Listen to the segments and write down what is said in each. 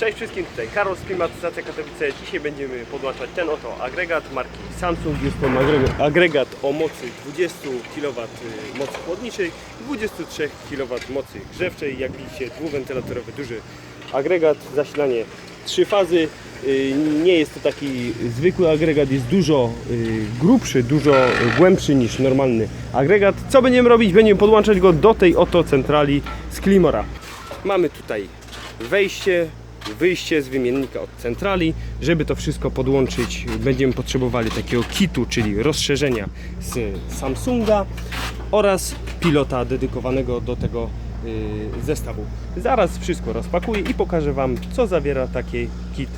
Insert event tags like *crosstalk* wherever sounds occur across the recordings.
Cześć wszystkim, tutaj Karol z Klimatyzacja Katowice. Dzisiaj będziemy podłączać ten oto agregat marki Samsung. Jest to agregat, agregat o mocy 20 kW mocy chłodniczej, 23 kW mocy grzewczej. Jak widzicie, dwuwentylatorowy duży agregat, zasilanie trzy fazy. Yy, Nie jest to taki zwykły agregat, jest dużo yy, grubszy, dużo głębszy niż normalny agregat. Co będziemy robić? Będziemy podłączać go do tej oto centrali z Klimora. Mamy tutaj wejście, wyjście z wymiennika od centrali. Żeby to wszystko podłączyć, będziemy potrzebowali takiego kitu, czyli rozszerzenia z Samsunga oraz pilota dedykowanego do tego yy, zestawu. Zaraz wszystko rozpakuję i pokażę Wam, co zawiera taki kit.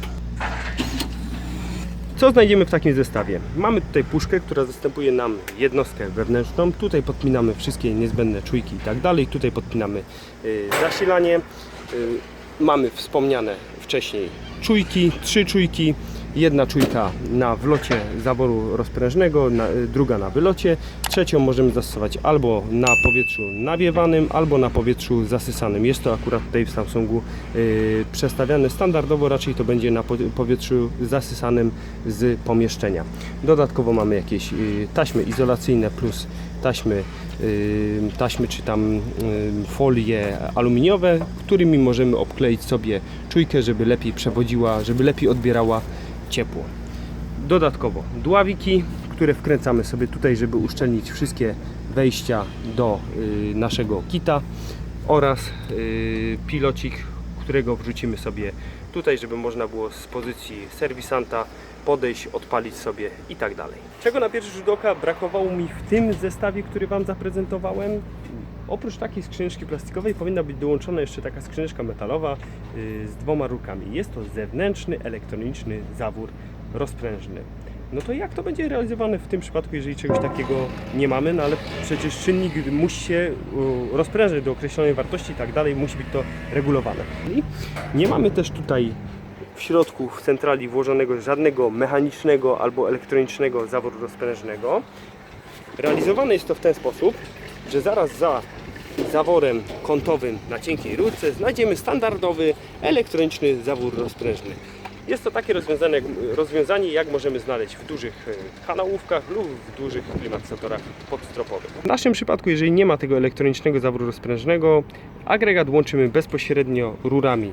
Co znajdziemy w takim zestawie? Mamy tutaj puszkę, która zastępuje nam jednostkę wewnętrzną. Tutaj podpinamy wszystkie niezbędne czujki i tak dalej. Tutaj podpinamy y, zasilanie. Mamy wspomniane wcześniej czujki, trzy czujki. Jedna czujka na wlocie zaworu rozprężnego, na, y, druga na wylocie. Trzecią możemy zastosować albo na powietrzu nawiewanym, albo na powietrzu zasysanym. Jest to akurat tutaj w Samsungu y, przestawiane standardowo, raczej to będzie na po- powietrzu zasysanym z pomieszczenia. Dodatkowo mamy jakieś y, taśmy izolacyjne plus taśmy, y, taśmy czy tam y, folie aluminiowe, którymi możemy obkleić sobie czujkę, żeby lepiej przewodziła, żeby lepiej odbierała ciepło. Dodatkowo dławiki, które wkręcamy sobie tutaj, żeby uszczelnić wszystkie wejścia do y, naszego kita oraz y, pilocik, którego wrzucimy sobie tutaj, żeby można było z pozycji serwisanta podejść, odpalić sobie i tak dalej. Czego na pierwszy rzut oka brakowało mi w tym zestawie, który Wam zaprezentowałem? Oprócz takiej skrzyneczki plastikowej powinna być dołączona jeszcze taka skrzyneczka metalowa y, z dwoma rurkami. Jest to zewnętrzny elektroniczny zawór rozprężny. No to jak to będzie realizowane w tym przypadku, jeżeli czegoś takiego nie mamy? No ale przecież czynnik musi się y, rozprężyć do określonej wartości i tak dalej, musi być to regulowane. I nie mamy też tutaj w środku w centrali włożonego żadnego mechanicznego albo elektronicznego zaworu rozprężnego. Realizowane jest to w ten sposób, że zaraz za zaworem kątowym na cienkiej rurce znajdziemy standardowy elektroniczny zawór rozprężny. Jest to takie rozwiązanie, rozwiązanie, jak możemy znaleźć w dużych e, kanałówkach lub w dużych klimatyzatorach podstropowych. W naszym przypadku, jeżeli nie ma tego elektronicznego zaworu rozprężnego, agregat łączymy bezpośrednio rurami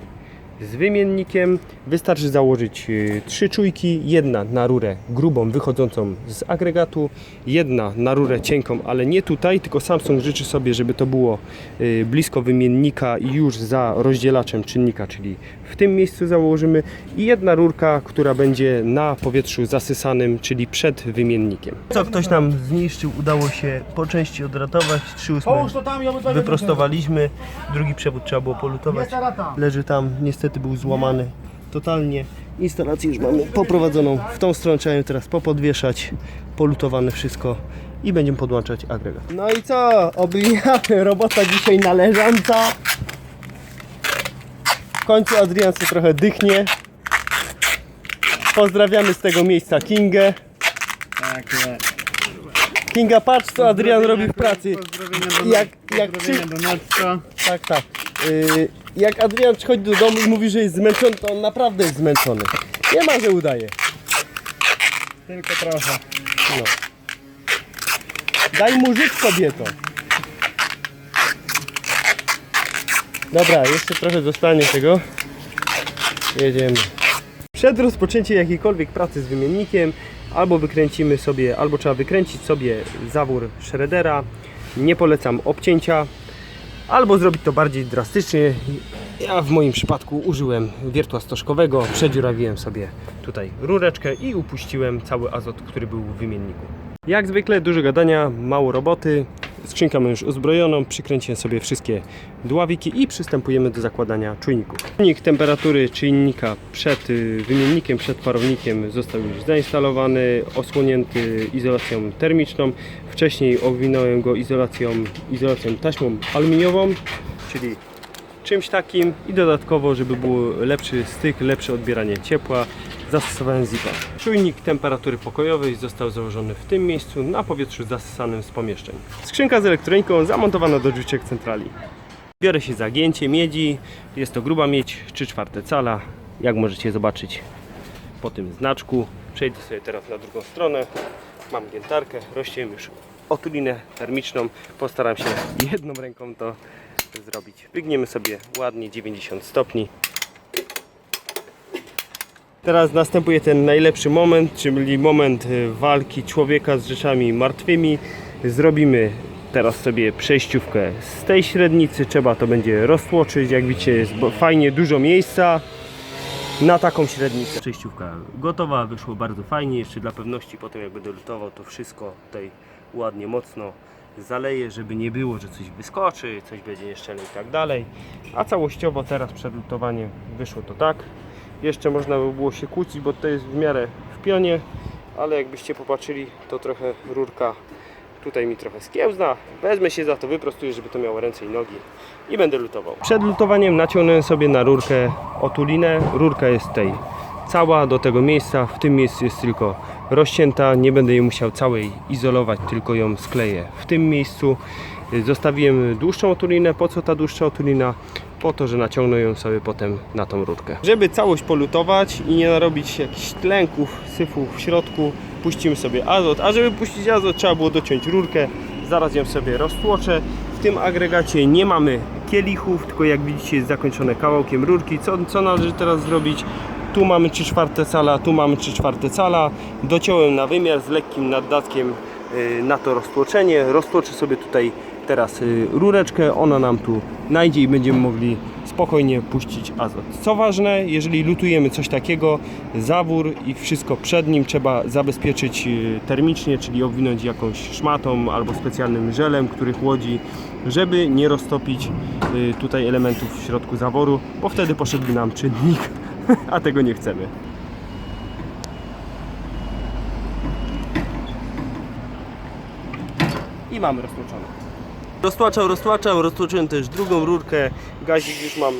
z wymiennikiem. Wystarczy założyć y, trzy czujki, jedna na rurę grubą wychodzącą z agregatu, jedna na rurę cienką, ale nie tutaj, tylko Samsung życzy sobie, żeby to było y, blisko wymiennika i już za rozdzielaczem czynnika, czyli w tym miejscu założymy i jedna rurka, która będzie na powietrzu zasysanym, czyli przed wymiennikiem. Co ktoś nam zniszczył, udało się po części odratować, 3 Połóż to tam i obydwa wyprostowaliśmy, drugi przewód trzeba było polutować. Leży tam, niestety był złamany totalnie. Instalację już mamy poprowadzoną w tą stronę, trzeba ją teraz popodwieszać, polutowane wszystko i będziemy podłączać agregat. No i co? Obijamy, robota dzisiaj należąca. W końcu Adrian sobie trochę dychnie. Pozdrawiamy z tego miejsca Kingę. Tak, jest. Kinga, patrz co Adrian robi w pracy. Pozdrowienia do, Jak, jak pozdrowienia przy... do Nocco. Tak, tak. Yy, jak Adrian przychodzi do domu i mówi, że jest zmęczony, to on naprawdę jest zmęczony. Nie ma, że udaje. Tylko trochę. No. Daj mu żyć kobieto. Dobra, jeszcze trochę zostanie tego. Jedziemy. Przed rozpoczęciem jakiejkolwiek pracy z wymiennikiem albo wykręcimy sobie, albo trzeba wykręcić sobie zawór Shreddera. Nie polecam obcięcia, albo zrobić to bardziej drastycznie. Ja w moim przypadku użyłem wiertła stożkowego, przedziurawiłem sobie tutaj rureczkę i upuściłem cały azot, który był w wymienniku. Jak zwykle dużo gadania, mało roboty. Skrzynkę mamy już uzbrojoną, przykręciłem sobie wszystkie dławiki i przystępujemy do zakładania czujników. Czujnik temperatury czujnika przed y, wymiennikiem, przed parownikiem został już zainstalowany, osłonięty izolacją termiczną. Wcześniej owinąłem go izolacją, izolacją taśmą aluminiową, czyli czymś takim i dodatkowo, żeby był lepszy styk, lepsze odbieranie ciepła, zastosowałem zipa. Czujnik temperatury pokojowej został założony w tym miejscu na powietrzu zasysanym z pomieszczeń. Skrzynka z elektroniką zamontowana do drzwiczek centrali. Biorę się za gięcie miedzi. Jest to gruba miedź 3 czwarte cala. Jak możecie zobaczyć po tym znaczku. Przejdę sobie teraz na drugą stronę. Mam giętarkę, rozciąłem już otulinę termiczną. Postaram się jedną ręką to zrobić. Wygniemy sobie ładnie 90 stopni. Teraz następuje ten najlepszy moment, czyli moment y, walki człowieka z rzeczami martwymi. Zrobimy teraz sobie przejściówkę z tej średnicy. Trzeba to będzie roztłoczyć. Jak widzicie, jest fajnie dużo miejsca na taką średnicę. Przejściówka gotowa, wyszło bardzo fajnie. Jeszcze dla pewności potem jak będę lutował to wszystko tutaj ładnie, mocno zaleję, żeby nie było, że coś wyskoczy, coś będzie nieszczelne i tak dalej. A całościowo teraz przed lutowaniem wyszło to tak. Jeszcze można by było się kłócić, bo to jest w miarę w pionie, ale jakbyście popatrzyli, to trochę rurka tutaj mi trochę skiełzna. Wezmę się za to, wyprostuję, żeby to miało ręce i nogi i będę lutował. Przed lutowaniem naciągnąłem sobie na rurkę otulinę. Rurka jest tutaj cała do tego miejsca. W tym miejscu jest tylko rozcięta. Nie będę jej musiał całej izolować, tylko ją skleję w tym miejscu. Zostawiłem dłuższą otulinę. Po co ta dłuższa otulina? Po to, że naciągnę ją sobie potem na tą rurkę. Żeby całość polutować i nie narobić jakichś tlenków, syfów w środku, puścimy sobie azot. A żeby puścić azot, trzeba było dociąć rurkę. Zaraz ją sobie roztłoczę. W tym agregacie nie mamy kielichów, tylko jak widzicie jest zakończone kawałkiem rurki. Co, co należy teraz zrobić? Tu mamy 3 czwarte cala, tu mamy 3 czwarte cala. Dociąłem na wymiar z lekkim naddatkiem y, na to roztłoczenie. Roztłoczę sobie tutaj teraz y, rureczkę, ona nam tu najdzie i będziemy mogli spokojnie puścić azot. Co ważne, jeżeli lutujemy coś takiego, zawór i wszystko przed nim trzeba zabezpieczyć y, termicznie, czyli obwinąć jakąś szmatą albo specjalnym żelem, który chłodzi, żeby nie roztopić y, tutaj elementów w środku zaworu, bo wtedy poszedłby nam czynnik, *laughs* a tego nie chcemy. I mamy roztłoczone. Roztłaczał, roztłaczał, roztłoczyłem też drugą rurkę. Gazik już mam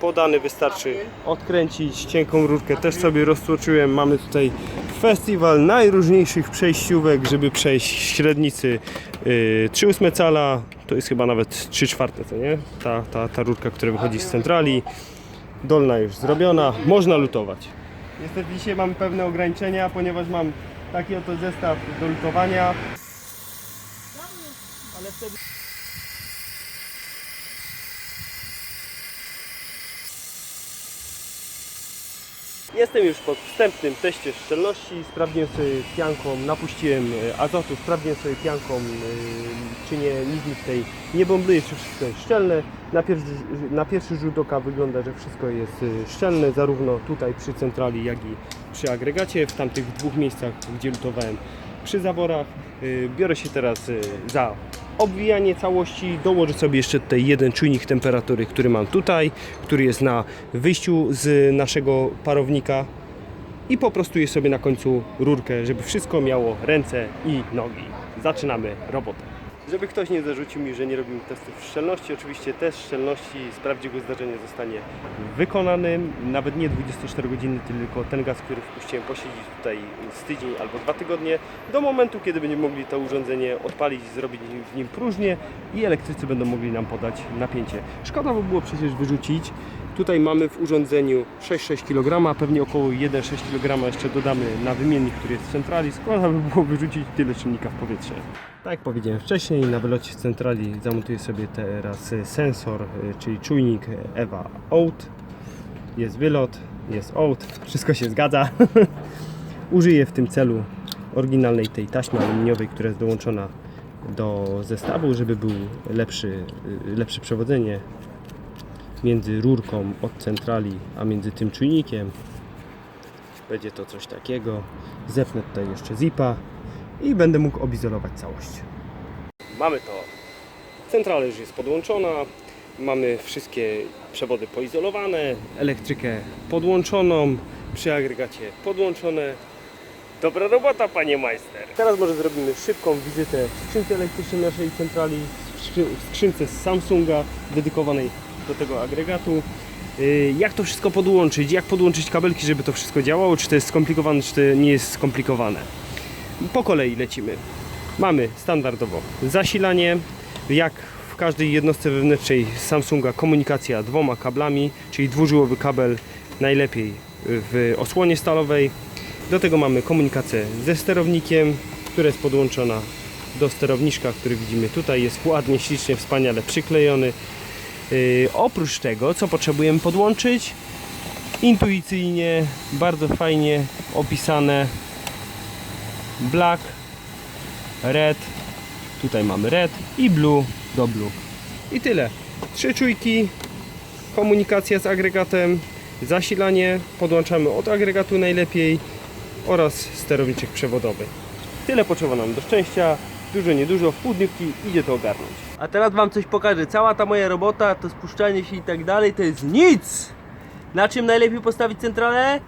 podany, wystarczy odkręcić. Cienką rurkę też sobie roztłoczyłem. Mamy tutaj festiwal najróżniejszych przejściówek, żeby przejść średnicy yy, 3,8 cala. To jest chyba nawet 3 czwarte, co nie? Ta, ta, ta rurka, która wychodzi z centrali. Dolna już zrobiona, można lutować. Niestety dzisiaj mamy pewne ograniczenia, ponieważ mam taki oto zestaw do lutowania. Ale wtedy... Jestem już po wstępnym teście szczelności. Sprawdziłem sobie pianką, napuściłem e, azotu, sprawdziłem sobie pianką, e, czy nie, nic mi tutaj nie bąbluje, czy wszystko jest szczelne. Na pierwszy, na pierwszy rzut oka wygląda, że wszystko jest e, szczelne, zarówno tutaj przy centrali, jak i przy agregacie, w tamtych dwóch miejscach, gdzie lutowałem przy zaworach. E, Biorę się teraz za obwijanie całości. Dołożę sobie jeszcze tutaj jeden czujnik temperatury, który mam tutaj, który jest na wyjściu z naszego parownika i poprostuję sobie na końcu rurkę, żeby wszystko miało ręce i nogi. Zaczynamy robotę. Żeby ktoś nie zarzucił mi, że nie robimy testów szczelności, oczywiście test szczelności z prawdziwego zdarzenia zostanie wykonany. Nawet nie 24 godziny, tylko ten gaz, który wpuściłem, posiedzieć tutaj z tydzień albo dwa tygodnie, do momentu, kiedy będziemy mogli to urządzenie odpalić, zrobić w nim próżnię i elektrycy będą mogli nam podać napięcie. Szkoda by było przecież wyrzucić. Tutaj mamy w urządzeniu 6,6 kg, pewnie około 1,6 kg jeszcze dodamy na wymiennik, który jest w centrali. Szkoda by było wyrzucić tyle czynnika w powietrze. Tak jak powiedziałem wcześniej, na wylocie z centrali zamontuję sobie teraz sensor, y, czyli czujnik EVA OUT. Jest wylot, jest OUT, wszystko się zgadza. *laughs* Użyję w tym celu oryginalnej tej taśmy aluminiowej, która jest dołączona do zestawu, żeby był lepszy, y, lepsze przewodzenie między rurką od centrali, a między tym czujnikiem. Będzie to coś takiego. Zepnę tutaj jeszcze zipa i będę mógł obizolować całość. Mamy to. Centrala już jest podłączona. Mamy wszystkie przewody poizolowane, elektrykę podłączoną, przy agregacie podłączone. Dobra robota, panie majster. Teraz może zrobimy szybką wizytę w skrzynce elektrycznej naszej centrali, w skrzy- w skrzynce z Samsunga dedykowanej do tego agregatu. Yy, Jak to wszystko podłączyć? Jak podłączyć kabelki, żeby to wszystko działało? Czy to jest skomplikowane, czy to nie jest skomplikowane? Po kolei lecimy. Mamy standardowo zasilanie. Jak w każdej jednostce wewnętrznej Samsunga komunikacja dwoma kablami, czyli dwużyłowy kabel najlepiej w osłonie stalowej. Do tego mamy komunikację ze sterownikiem, która jest podłączona do sterowniczka, który widzimy tutaj. Jest ładnie, ślicznie, wspaniale przyklejony. Yy, oprócz tego, co potrzebujemy podłączyć, intuicyjnie, bardzo fajnie opisane black, red, tutaj mamy red i blue do blue. I tyle. Trzy czujki, komunikacja z agregatem, zasilanie, podłączamy od agregatu najlepiej oraz sterowniczek przewodowy. Tyle potrzeba nam do szczęścia, dużo niedużo, w pół dniówki idzie to ogarnąć. A teraz wam coś pokażę. Cała ta moja robota, to spuszczanie się i tak dalej, to jest nic! Na czym najlepiej postawić centralę?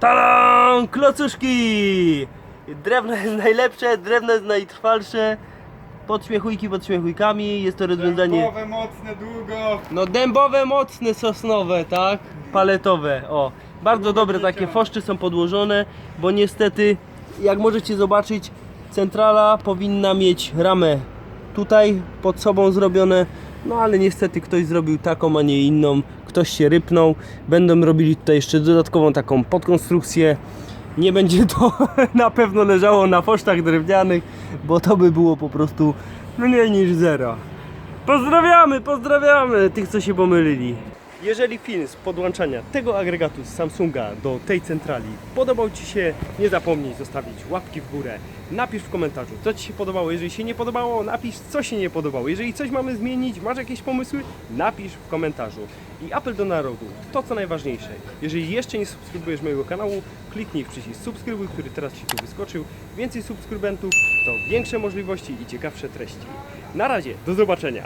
Tadam! Klocuszki! Drewno jest najlepsze, drewno jest najtrwalsze. Podśmiechujki podśmiechujkami, jest to rozwiązanie... Dębowe, mocne, długo. No dębowe, mocne, sosnowe, tak? Paletowe, o. Bardzo dobre takie foszczy są podłożone, bo niestety, jak możecie zobaczyć, centrala powinna mieć ramę tutaj pod sobą zrobione, no ale niestety ktoś zrobił taką, a nie inną, ktoś się rypnął. Będą robili tutaj jeszcze dodatkową taką podkonstrukcję. Nie będzie *laughs* to na pewno leżało na fosztach drewnianych, bo to by było po prostu mniej niż zero. Pozdrawiamy, pozdrawiamy tych, co się pomylili. Jeżeli film z podłączania tego agregatu z Samsunga do tej centrali podobał Ci się, nie zapomnij zostawić łapki w górę. Napisz w komentarzu, co Ci się podobało. Jeżeli się nie podobało, napisz, co się nie podobało. Jeżeli coś mamy zmienić, masz jakieś pomysły, napisz w komentarzu. I apel do narodu, to co najważniejsze. Jeżeli jeszcze nie subskrybujesz mojego kanału, kliknij w przycisk subskrybuj, który teraz Ci tu wyskoczył. Więcej subskrybentów to większe możliwości i ciekawsze treści. Na razie, do zobaczenia.